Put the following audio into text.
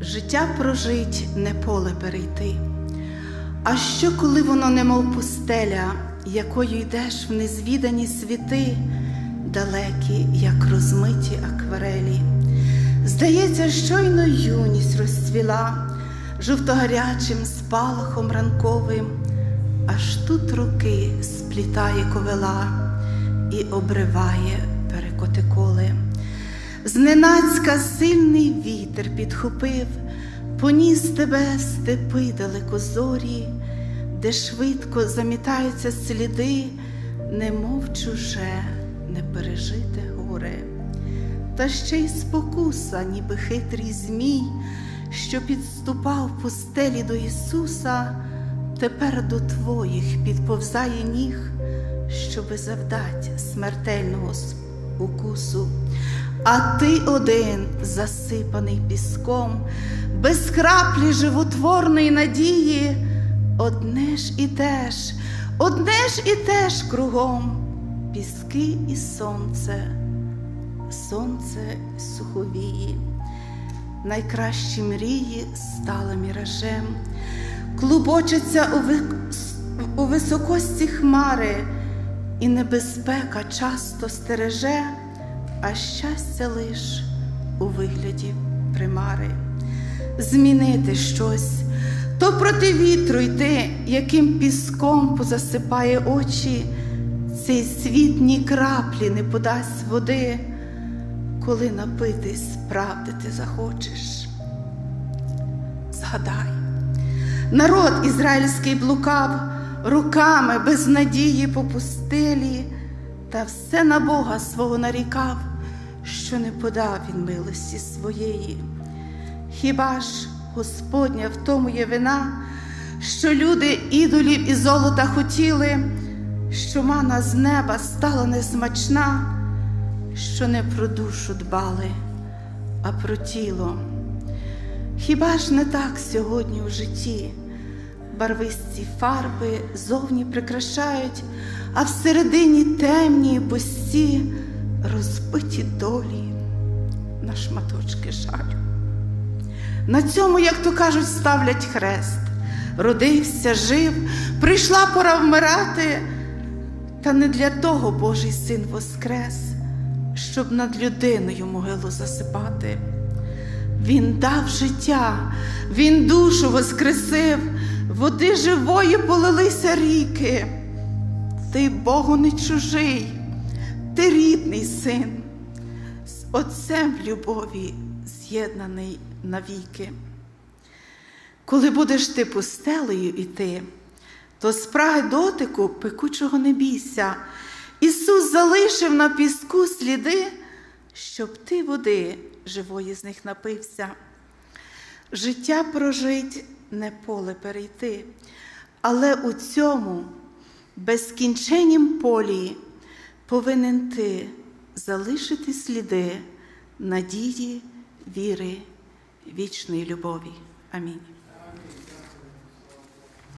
життя прожить, не поле перейти. А що, коли воно немов пустеля, якою йдеш в незвідані світи, далекі, як розмиті акварелі? Здається, щойно юність розцвіла жовтогарячим спалахом ранковим, аж тут руки сплітає ковила і обриває перекоти коли. Зненацька сильний вітер підхопив, поніс тебе степи далекозорі, де швидко замітаються сліди, немов чуже, не пережите горе. Та ще й спокуса, ніби хитрий змій, що підступав пустелі до Ісуса, тепер до твоїх підповзає ніг, щоби завдать смертельного укусу. А ти один, засипаний піском, без краплі животворної надії, одне ж і те одне ж і те кругом, піски і сонце, сонце суховії, найкращі мрії стали міражем, клубочаться у, ви... у високості хмари, і небезпека часто стереже а щастя лиш у вигляді примари. Змінити щось, то проти вітру йти, яким піском позасипає очі, цей світ ні краплі не подасть води, коли напитись правди ти захочеш. Згадай, народ ізраїльський блукав руками без надії по пустелі та все на Бога свого нарікав, що не подав він милості своєї. Хіба ж Господня в тому є вина, що люди ідолів і золота хотіли, що мана з неба стала несмачна, що не про душу дбали, а про тіло. Хіба ж не так сьогодні у житті? Барвисті фарби зовні прикрашають, а всередині темні і пусті розбиті долі на шматочки жалю. На цьому, як то кажуть, ставлять хрест. Родився, жив, прийшла пора вмирати, та не для того Божий син воскрес, щоб над людиною могилу засипати. Він дав життя, він душу воскресив, води живої полилися ріки. Ти Богу не чужий, ти рідний син, з Отцем в любові з'єднаний навіки. Коли будеш ти пустелею іти, то спраги дотику пекучого не бійся. Ісус залишив на піску сліди, щоб ти води живої з них напився. Життя прожить не поле перейти, але у цьому безкінченнім полі повинен ти залишити сліди надії, віри, вічної любові. Амінь.